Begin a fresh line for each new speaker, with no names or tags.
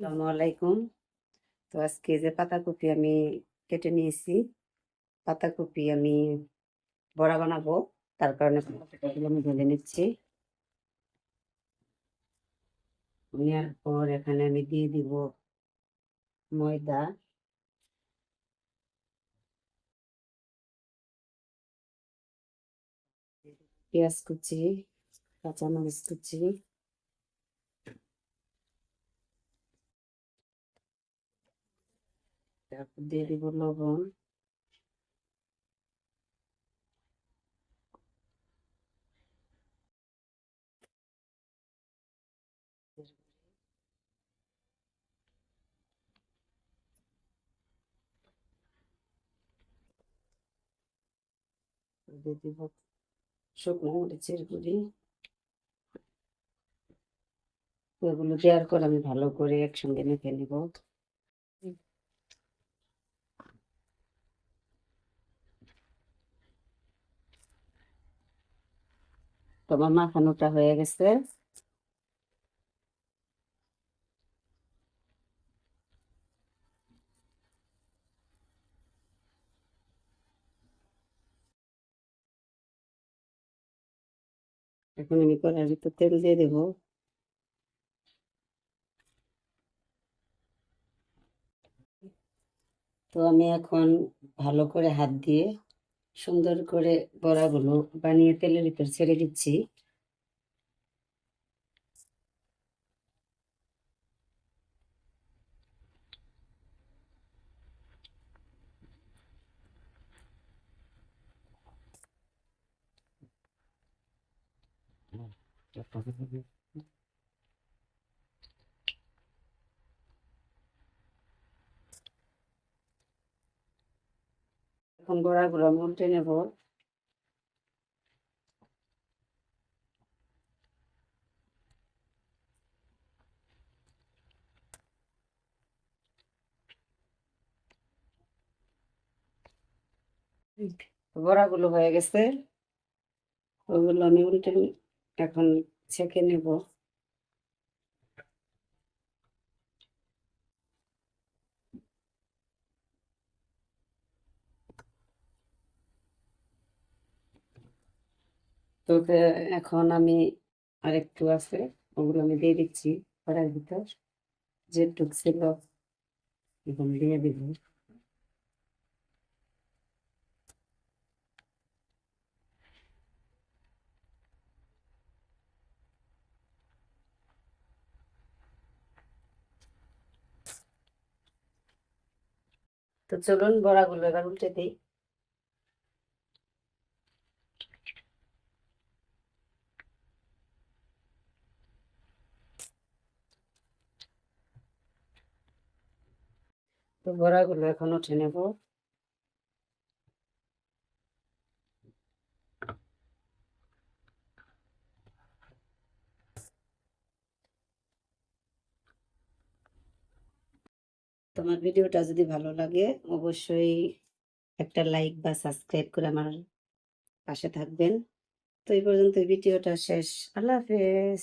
আসসালামু আলাইকুম। তো আজকে যে পাতাকপি আমি কেটে নিয়েছি, পাতাকপি আমি বড়া বানাবো, তার কারণে আমি ঢেলে নিচ্ছি। নেওয়ার পর এখানে আমি দিয়ে দিব ময়দা। পেঁয়াজ কুচি, কাঁচামরিচ কুচি। তারপর দিয়ে দিব লবণ দিয়ে দিব শুকনো মরিচের গুঁড়ি এগুলো দেওয়ার পর আমি ভালো করে একসঙ্গে মেখে নিব তোমার মাখানোটা হয়ে গেছে। এখন আমি কড়াইয়ের ভিতর তেল দিয়ে দেবো। তো আমি এখন ভালো করে হাত দিয়ে সুন্দর করে বড়াগুলো বানিয়ে তেলের ভিতর ছেড়ে দিচ্ছি। এখন বড়াগুলো আমি উল্টে নেব বড়াগুলো হয়ে গেছে। ওগুলো আমি উল্টে এখন ছেঁকে নেব। তো এখন আমি আরেকটু আছে, ওগুলো আমি দিয়ে দিচ্ছি কড়াইয়ের ভিতর। যেটুক ছিল, এখন দিয়ে দিব। তো চলুন বড়াগুলো এবার উল্টে দিই। তো বড়াগুলো এখন উঠে নেব। তোমার ভিডিওটা যদি ভালো লাগে, অবশ্যই একটা লাইক বা সাবস্ক্রাইব করে আমার পাশে থাকবেন। তো এই পর্যন্ত ভিডিওটা শেষ। আল্লাহ হাফেজ।